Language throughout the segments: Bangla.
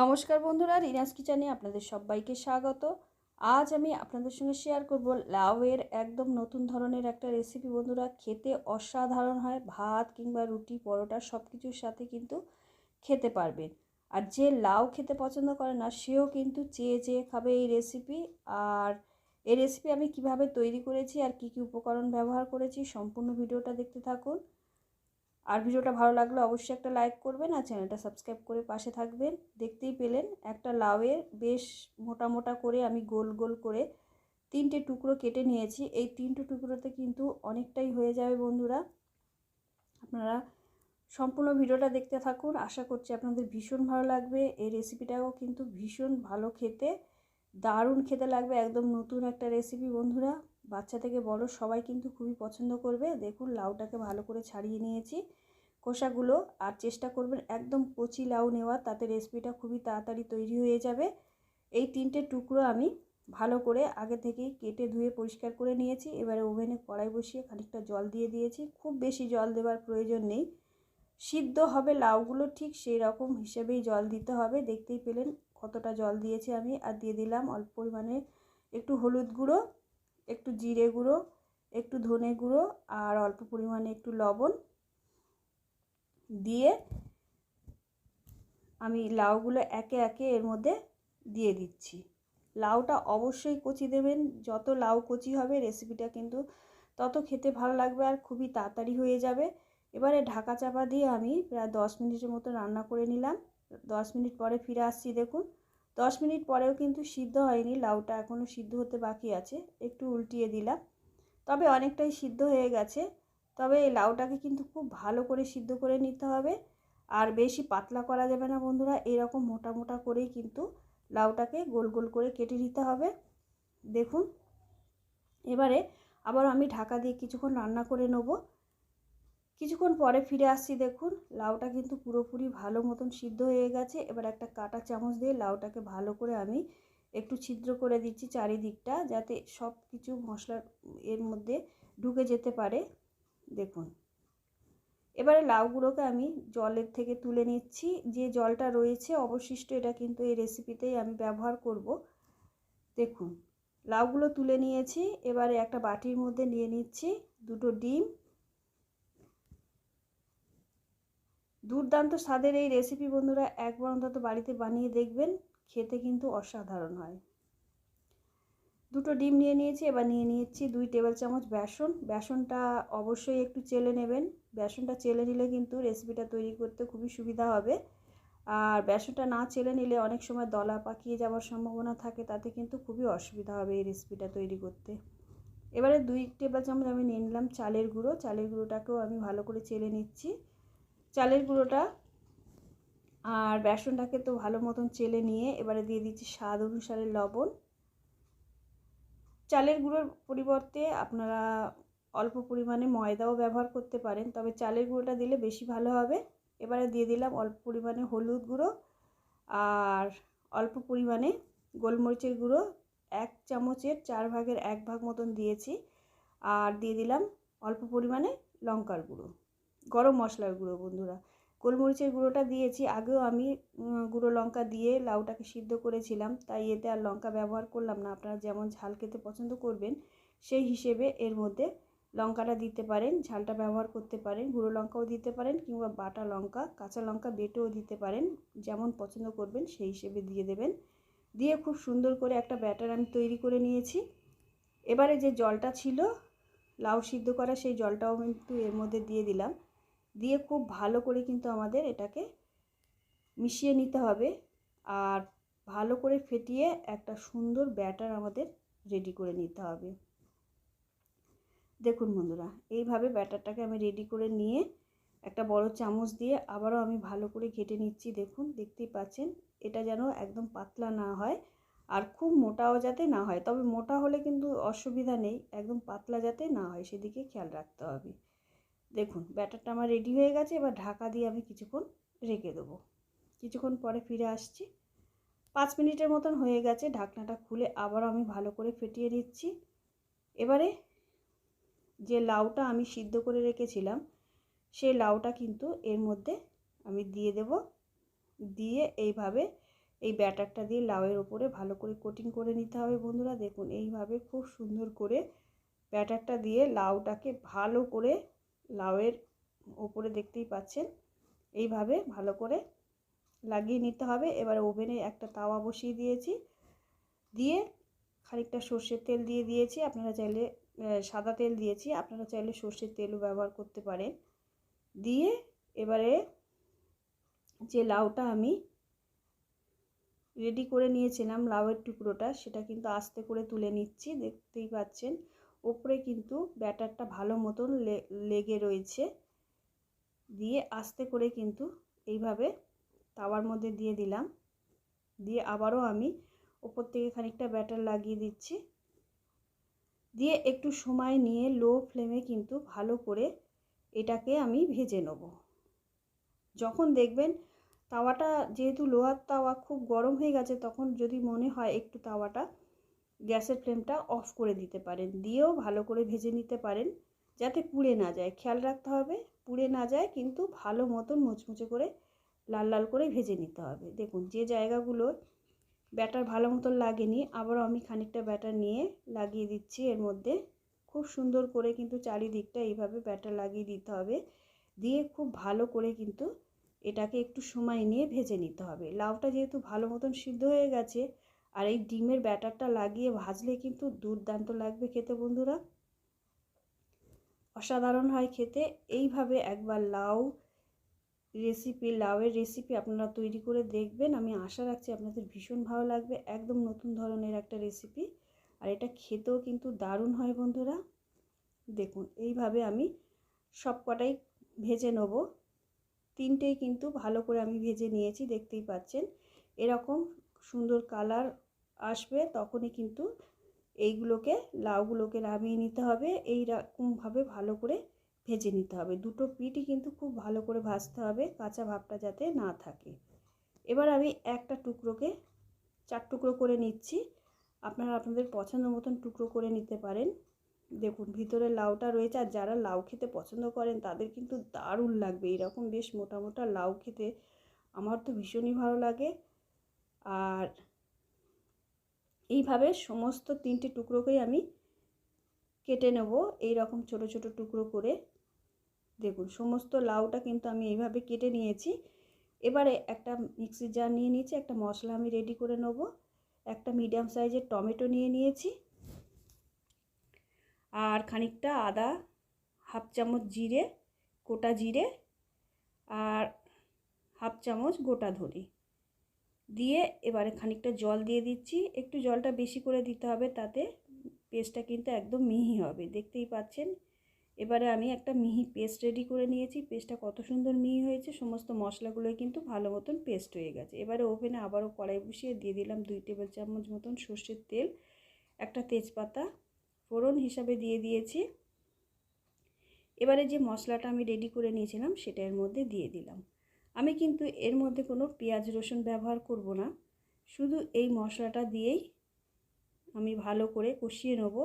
নমস্কার বন্ধুরা, রিনাস কিচেনে আপনাদের সবাইকে স্বাগত। আজ আমি আপনাদের সঙ্গে শেয়ার করব লাউয়ের একদম নতুন ধরনের একটা রেসিপি বন্ধুরা। খেতে অসাধারণ হয়, ভাত কিংবা রুটি, পরোটা সব কিছুর সাথে কিন্তু খেতে পারবেন। আর যে লাউ খেতে পছন্দ করে না, সেও কিন্তু চেয়ে চেয়ে খাবে এই রেসিপি আর এই রেসিপি আমি কীভাবে তৈরি করেছি আর কি কি উপকরণ ব্যবহার করেছি, সম্পূর্ণ ভিডিওটা দেখতে থাকুন। আর ভিডিওটা ভালো লাগলে অবশ্যই একটা লাইক করবেন আর চ্যানেলটা সাবস্ক্রাইব করে পাশে থাকবেন। দেখতেই পেলেন একটা লাউয়ের বেশ মোটা মোটা করে আমি গোল গোল করে তিনটে টুকরো কেটে নিয়েছি। এই তিনটে টুকরোতে কিন্তু অনেকটাই হয়ে যাবে বন্ধুরা। আপনারা সম্পূর্ণ ভিডিওটা দেখতে থাকুন। আশা করছি আপনাদের ভীষণ ভালো লাগবে। এই রেসিপিটাও কিন্তু ভীষণ ভালো খেতে, দারুণ খেতে লাগবে। একদম নতুন একটা রেসিপি বন্ধুরা। বাচ্চা থেকে বড় সবাই কিন্তু খুবই পছন্দ করবে। দেখুন, লাউটাকে ভালো করে ছাড়িয়ে নিয়েছি। খোসাগুলো আর চেষ্টা করবেন একদম কচি লাউ নেওয়া তাতে রেসিপিটা খুবই তাড়াতাড়ি তৈরি হয়ে যাবে। এই তিনটে টুকরো আমি ভালো করে আগে থেকেই কেটে ধুয়ে পরিষ্কার করে নিয়েছি। এবারে ওভেনে কড়াই বসিয়ে খানিকটা জল দিয়ে দিয়েছি। খুব বেশি জল দেওয়ার প্রয়োজন নেই। সিদ্ধ হবে লাউগুলো ঠিক সেই রকম হিসেবেই জল দিতে হবে। দেখতেই পেলেন কতটা জল দিয়েছি আমি। আর দিয়ে দিলাম অল্প পরিমাণে একটু হলুদ গুঁড়ো। একটু জিরে গুঁড়ো, একটু ধনে গুঁড়ো আর অল্প পরিমাণে একটু লবণ দিয়ে আমি লাউগুলো একে একে এর মধ্যে দিয়ে দিচ্ছি। লাউটা অবশ্যই কচি দেবেন, যত লাউ কচি হবে রেসিপিটা কিন্তু তত খেতে ভালো লাগবে আর খুবই তাড়াতাড়ি হয়ে যাবে। এবারে ঢাকা চাপা দিয়ে আমি প্রায় দশ মিনিটের মতো রান্না করে নিলাম। দশ মিনিট পরে ফিরে আসছি দেখুন। দশ মিনিট পরেও কিন্তু সিদ্ধ হয়নি, লাউটা এখনও সিদ্ধ হতে বাকি আছে, একটু উল্টিয়ে দিলাম। তবে অনেকটাই সিদ্ধ হয়ে গেছে, তবে এই লাউটাকে কিন্তু খুব ভালো করে সিদ্ধ করে নিতে হবে। আর বেশি পাতলা করা যাবে না বন্ধুরা, এরকম মোটা মোটা করেই কিন্তু লাউটাকে গোল গোল করে কেটে নিতে হবে। দেখুন, এবারে আবার আমি ঢাকা দিয়ে কিছুক্ষণ রান্না করে নেব। কিছুক্ষণ পরে ফিরে আসছি, দেখুন। লাউটা কিন্তু পুরোপুরি ভালো মতন সিদ্ধ হয়ে গেছে। এবার একটা কাটা চামচ দিয়ে লাউটাকে ভালো করে আমি একটু ছিদ্র করে দিচ্ছি চারিদিকটা, যাতে সব কিছু মশলার এর মধ্যে ঢুকে যেতে পারে। দেখুন। এবারে লাউগুলোকে আমি জলের থেকে তুলে নিচ্ছি। যে জলটা রয়েছে, অবশিষ্ট এটা কিন্তু এই রেসিপিতেই আমি ব্যবহার করব। দেখুন। লাউগুলো তুলে নিয়েছি। এবারে একটা বাটির মধ্যে নিয়ে নিচ্ছি দুটো ডিম। দুর্দান্ত স্বাদের এই রেসিপি বন্ধুরা একবার অন্তত বাড়িতে বানিয়ে দেখবেন, খেতে কিন্তু অসাধারণ হয়। দুটো ডিম নিয়ে নিয়েছি, এবার নিয়ে নিয়েছি দুই টেবিল চামচ বেসন। বেসনটা অবশ্যই একটু চেলে নেবেন। বেসনটা চেলে নিলে কিন্তু রেসিপিটা তৈরি করতে খুবই সুবিধা হবে। আর বেসনটা না চেলে নিলে অনেক সময় দলা পাকিয়ে যাওয়ার সম্ভাবনা থাকে, তাতে কিন্তু খুবই অসুবিধা হবে এই রেসিপিটা তৈরি করতে। এবারে দুই টেবিল চামচ আমি নিয়ে নিলাম চালের গুঁড়ো। চালের গুঁড়োটাকেও আমি ভালো করে চেলে নিচ্ছি। চালের গুঁড়োটা আর বেসনটাকে তো ভালো মতন চেলে নিয়ে এবারে দিয়ে দিচ্ছি স্বাদ অনুসারে লবণ। চালের গুঁড়োর পরিবর্তে আপনারা অল্প পরিমাণে ময়দাও ব্যবহার করতে পারেন, তবে চালের গুঁড়োটা দিলে বেশি ভালো হবে। এবারে দিয়ে দিলাম অল্প পরিমাণে হলুদ গুঁড়ো আর অল্প পরিমাণে গোলমরিচের গুঁড়ো। এক চামচের চার ভাগের এক ভাগ মতন দিয়েছি আর দিয়ে দিলাম অল্প পরিমাণে লঙ্কার গুঁড়ো। গরম মশলার গুঁড়ো বন্ধুরা। গোলমরিচের গুঁড়োটা দিয়েছি। আগেও আমি গুঁড়ো লঙ্কা দিয়ে লাউটাকে সিদ্ধ করেছিলাম। তাই এতে আর লঙ্কা ব্যবহার করলাম না। আপনারা যেমন ঝাল খেতে পছন্দ করবেন, সেই হিসেবে এর মধ্যে লঙ্কাটা দিতে পারেন, ঝালটা ব্যবহার করতে পারেন, গুঁড়ো লঙ্কাও দিতে পারেন কিংবা বাটা লঙ্কা, কাঁচা লঙ্কা বেটেও দিতে পারেন, যেমন পছন্দ করবেন সেই হিসেবে দিয়ে দেবেন। দিয়ে খুব সুন্দর করে একটা ব্যাটার আমি তৈরি করে নিয়েছি। এবারে যে জলটা ছিল, লাউ সিদ্ধ করা সেই জলটাও কিন্তু এর মধ্যে দিয়ে দিলাম। দিয়ে খুব ভালো করে কিন্তু আমাদের এটাকে মিশিয়ে নিতে হবে আর ভালো করে ফেটিয়ে একটা সুন্দর ব্যাটার আমাদের রেডি করে নিতে হবে। দেখুন বন্ধুরা, এইভাবে ব্যাটারটাকে আমি রেডি করে নিয়ে একটা বড় চামচ দিয়ে আবারও আমি ভালো করে ঘেটে নিচ্ছি। দেখুন, দেখতেই পাচ্ছেন, এটা যেন একদম পাতলা না হয় আর খুব মোটাও যাতে না হয়। তবে মোটা হলে কিন্তু অসুবিধা নেই, একদম পাতলা যাতে না হয়, সেদিকে খেয়াল রাখতে হবে। দেখুন, ব্যাটারটা আমার রেডি হয়ে গেছে, এবার ঢাকা দিয়ে আমি কিছুক্ষণ রেখে দেবো। কিছুক্ষণ পরে ফিরে আসছি। পাঁচ মিনিটের মতন হয়ে গেছে, ঢাকনাটা খুলে আবার আমি ভালো করে ফেটিয়ে নিচ্ছি। এবারে যে লাউটা আমি সিদ্ধ করে রেখেছিলাম সেই লাউটা কিন্তু এর মধ্যে আমি দিয়ে দেব। দিয়ে এইভাবে এই ব্যাটারটা দিয়ে লাউয়ের ওপরে ভালো করে কোটিং করে নিতে হবে বন্ধুরা। দেখুন, এইভাবে খুব সুন্দর করে ব্যাটারটা দিয়ে লাউটাকে ভালো করে লাউয়ের ওপরে দেখতেই পাচ্ছেন। এইভাবে ভালো করে লাগিয়ে নিতে হবে। এবার ওভেনে একটা তাওয়া বসিয়ে দিয়েছি। দিয়ে খানিকটা সর্ষের তেল দিয়ে দিয়েছি। আপনারা চাইলে সাদা তেল দিয়েছি। আপনারা চাইলে সর্ষের তেলও ব্যবহার করতে পারেন। দিয়ে এবারে যে লাউটা আমি রেডি করে নিয়েছিলাম, লাউয়ের টুকরোটা, সেটা কিন্তু আস্তে করে তুলে নিচ্ছি। দেখতেই পাচ্ছেন ওপরে কিন্তু ব্যাটারটা ভালো মতন লেগে রয়েছে। দিয়ে আস্তে করে কিন্তু এইভাবে তাওয়ার মধ্যে দিয়ে দিলাম। দিয়ে আবারও আমি ওপর থেকে খানিকটা ব্যাটার লাগিয়ে দিচ্ছি। দিয়ে একটু সময় নিয়ে লো ফ্লেমে কিন্তু ভালো করে এটাকে আমি ভেজে নেব। যখন দেখবেন তাওয়াটা যেহেতু লোহার তাওয়া খুব গরম হয়ে গেছে, তখন যদি মনে হয় একটু তাওয়াটা গ্যাসের ফ্লেমটা অফ করে দিতে পারেন। দিয়েও ভালো করে ভেজে নিতে পারেন যাতে পুড়ে না যায়। খেয়াল রাখতে হবে, পুড়ে না যায় কিন্তু ভালো মতন মুচমুচে করে, লাল লাল করে ভেজে নিতে হবে। দেখুন, যে জায়গাগুলো ব্যাটার ভালো মতন লাগেনি, আবারও আমি খানিকটা ব্যাটার নিয়ে লাগিয়ে দিচ্ছি। এর মধ্যে খুব সুন্দর করে কিন্তু চারিদিকটা এইভাবে ব্যাটার লাগিয়ে দিতে হবে। দিয়ে খুব ভালো করে কিন্তু এটাকে একটু সময় নিয়ে ভেজে নিতে হবে। লাউটা যেহেতু ভালো মতন সিদ্ধ হয়ে গেছে আর এই ডিমের ব্যাটারটা লাগিয়ে ভাজলে কিন্তু দুর্দান্ত লাগবে খেতে বন্ধুরা। অসাধারণ হয় খেতে। এইভাবে একবার লাউ রেসিপি লাউয়ের রেসিপি আপনারা তৈরি করে দেখবেন। আমি আশা রাখছি আপনাদের ভীষণ ভালো লাগবে। একদম নতুন ধরনের একটা রেসিপি আর এটা খেতেও কিন্তু দারুণ হয় বন্ধুরা। দেখুন, এইভাবে আমি সব কটাই ভেজে নেব। তিনটেই কিন্তু ভালো করে আমি ভেজে নিয়েছি, দেখতেই পাচ্ছেন। এরকম সুন্দর কালার আসবে, তখনই কিন্তু এইগুলোকে, লাউগুলোকে নামিয়ে নিতে হবে। এইরকমভাবে ভালো করে ভেজে নিতে হবে। দুটো পিঠই কিন্তু খুব ভালো করে ভাজতে হবে, কাঁচা ভাবটা যাতে না থাকে। এবার আমি একটা টুকরোকে চার টুকরো করে নিচ্ছি। আপনারা আপনাদের পছন্দ মতন টুকরো করে নিতে পারেন। দেখুন, ভিতরে লাউটা রয়েছে, আর যারা লাউ খেতে পছন্দ করেন, তাদের কিন্তু দারুণ লাগবে। এরকম বেশ মোটা মোটা লাউ খেতে। আমার তো ভীষণই ভালো লাগে। আর এইভাবে সমস্ত তিনটে টুকরোকেই আমি কেটে নেব। এই রকম ছোট ছোট টুকরো করে দেখুন, সমস্ত লাউটা কিন্তু আমি এইভাবে কেটে নিয়েছি। এবারে একটা মিক্সির জার নিয়ে নিয়েছি, একটা মশলা আমি রেডি করে নেব। একটা মিডিয়াম সাইজের টমেটো নিয়ে নিয়েছি। আর খানিকটা আদা, হাফ চামচ জিরে, গোটা জিরে আর হাফ চামচ গোটা ধরি দিয়ে এবারে খানিকটা জল দিয়ে দিচ্ছি। একটু জলটা বেশি করে দিতে হবে তাতে পেস্টটা কিন্তু একদম মিহি হবে, দেখতেই পাচ্ছেন? এবারে আমি একটা মিহি পেস্ট রেডি করে নিয়েছি। পেস্টটা কত সুন্দর মিহি হয়েছে, সমস্ত মশলাগুলোই কিন্তু ভালো মতন পেস্ট হয়ে গেছে। এবারে ওভেনে আবারও কড়াই বসিয়ে দিয়ে দিলাম দুই টেবিল চামচ মতন সর্ষের তেল, একটা তেজপাতা ফোড়ন হিসাবে দিয়ে দিয়েছি। এবারে যে মশলাটা আমি রেডি করে নিয়েছিলাম সেটা এর মধ্যে দিয়ে দিলাম। আমি কিন্তু এর মধ্যে কোনো পেঁয়াজ রসুন ব্যবহার করব না। শুধু এই মশলাটা দিয়েই আমি ভালো করে কষিয়ে নেব।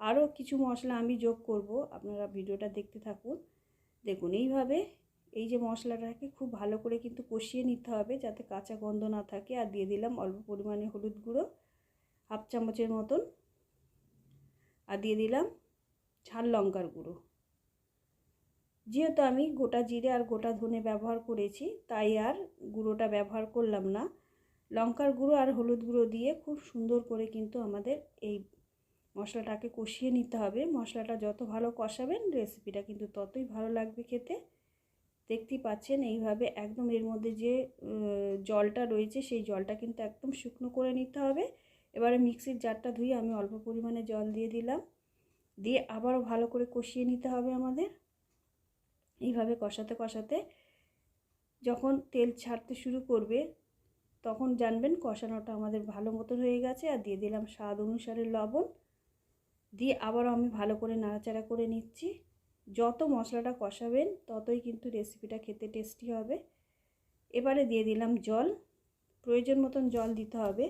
আরও কিছু মশলা আমি যোগ করব। আপনারা ভিডিওটা দেখতে থাকুন। দেখুন, এইভাবে এই যে মশলাটাকে খুব ভালো করে কিন্তু কষিয়ে নিতে হবে যাতে কাঁচা গন্ধ না থাকে। আর দিয়ে দিলাম অল্প পরিমাণে হলুদ গুঁড়ো, হাফ চামচের মতন। আর দিয়ে দিলাম ঝাল লঙ্কার গুঁড়ো। যেহেতু আমি গোটা জিরে আর গোটা ধনে ব্যবহার করেছি, তাই আর গুঁড়োটা ব্যবহার করলাম না। লঙ্কার গুঁড়ো আর হলুদ গুঁড়ো দিয়ে খুব সুন্দর করে কিন্তু আমাদের এই মশলাটাকে কষিয়ে নিতে হবে। মশলাটা যত ভালো কষাবেন রেসিপিটা কিন্তু ততই ভালো লাগবে খেতে। দেখতেই পাচ্ছেন এইভাবে একদম এর মধ্যে যে জলটা রয়েছে, সেই জলটা কিন্তু একদম শুকনো করে নিতে হবে। এবারে মিক্সির জারটা ধুয়ে আমি অল্প পরিমাণে জল দিয়ে দিলাম। দিয়ে আবারও ভালো করে কষিয়ে নিতে হবে আমাদের। এইভাবে কষাতে কষাতে যখন তেল ছাড়তে শুরু করবে, তখন জানবেন কষানোটা আমাদের ভালো মতন হয়ে গেছে আর দিয়ে দিলাম স্বাদ অনুসারে লবণ। দিয়ে আবারও আমি ভালো করে নাড়াচাড়া করে নিচ্ছি। যত মশলাটা কষাবেন, ততই কিন্তু রেসিপিটা খেতে টেস্টি হবে। এবারে দিয়ে দিলাম জল। প্রয়োজন মতন জল দিতে হবে।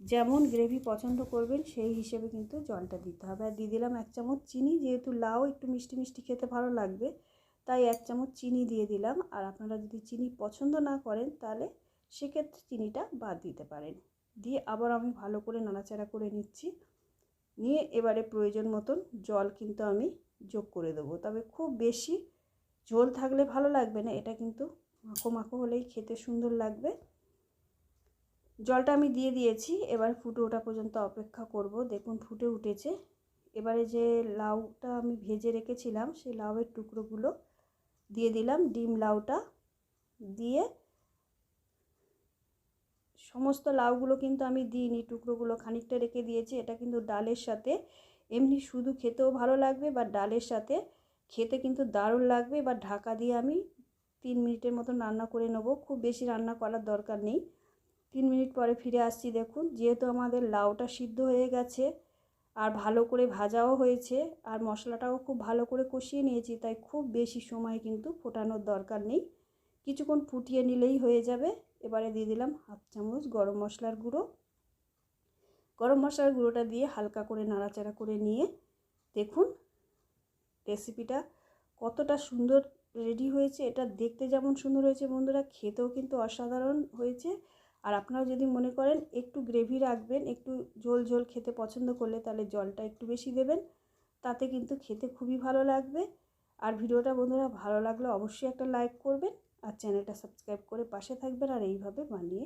যেমন গ্রেভি পছন্দ করবেন, সেই হিসেবে কিন্তু জলটা দিতে হবে। আর দিয়ে দিলাম এক চামচ চিনি, যেহেতু লাউ একটু মিষ্টি মিষ্টি খেতে ভালো লাগবে। তাই এক চামচ চিনি দিয়ে দিলাম। আর আপনারা যদি চিনি পছন্দ না করেন, তাহলে সেক্ষেত্রে চিনিটা বাদ দিতে পারেন। দিয়ে আবার আমি ভালো করে নাড়াচাড়া করে নিচ্ছি। নিয়ে এবারে প্রয়োজন মতন জল কিন্তু আমি যোগ করে দেবো। তবে খুব বেশি ঝোল থাকলে ভালো লাগবে না, এটা কিন্তু মাখো মাখো হলেই খেতে সুন্দর লাগবে। জলটা আমি দিয়ে দিয়েছি, এবার ফুটে ওঠা পর্যন্ত অপেক্ষা করব। দেখুন ফুটে উঠেছে। এবারে যে লাউটা আমি ভেজে রেখেছিলাম, সেই লাউয়ের টুকরোগুলো দিয়ে দিলাম ডিম লাউটা দিয়ে সমস্ত লাউগুলো কিন্তু আমি দিইনি, টুকরোগুলো খানিকটা রেখে দিয়েছি। এটা কিন্তু ডালের সাথে। এমনি শুধু খেতেও ভালো লাগবে বা ডালের সাথে খেতে কিন্তু দারুণ লাগবে বা ঢাকা দিয়ে আমি তিন মিনিটের মতো রান্না করে নেব। খুব বেশি রান্না করার দরকার নেই। তিন মিনিট পরে ফিরে আসছি, দেখুন। যেহেতু আমাদের লাউটা সিদ্ধ হয়ে গেছে আর ভালো করে ভাজাও হয়েছে আর মশলাটাও খুব ভালো করে কষিয়ে নিয়েছি, তাই খুব বেশি সময় কিন্তু ফোটানোর দরকার নেই। কিছুক্ষণ ফুটিয়ে নিলেই হয়ে যাবে। এবারে দিয়ে দিলাম হাফ চামচ গরম মশলার গুঁড়ো। গরম মশলার গুঁড়োটা দিয়ে হালকা করে নাড়াচাড়া করে নিয়ে দেখুন রেসিপিটা কতটা সুন্দর রেডি হয়েছে। এটা দেখতে যেমন সুন্দর হয়েছে বন্ধুরা, খেতেও কিন্তু অসাধারণ হয়েছে। আর আপনারা যদি মনে করেন একটু গ্রেভি রাখবেন, একটু ঝোল ঝোল খেতে পছন্দ করলে তাহলে জলটা একটু বেশি দেবেন। তাতে কিন্তু খেতে খুবই ভালো লাগবে। আর ভিডিওটা বন্ধুরা ভালো লাগলে অবশ্যই একটা লাইক করবেন আর চ্যানেলটা সাবস্ক্রাইব করে পাশে থাকবেন আর এইভাবে বানিয়ে